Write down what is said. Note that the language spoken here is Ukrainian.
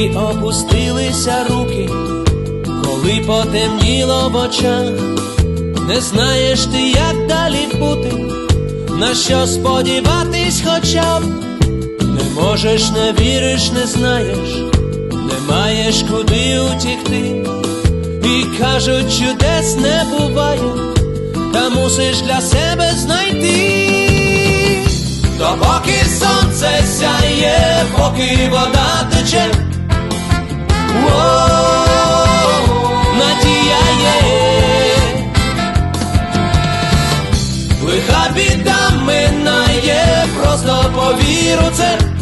коли опустилися руки, коли потемніло в очах, не знаєш ти, як далі бути, на що сподіватись хоча б, не можеш, не віриш, не знаєш, не маєш куди утікти, і кажуть, чудес не буває, та мусиш для себе знайти. То поки сонце сяє, поки вода. ти. Біда минає, просто повір у це.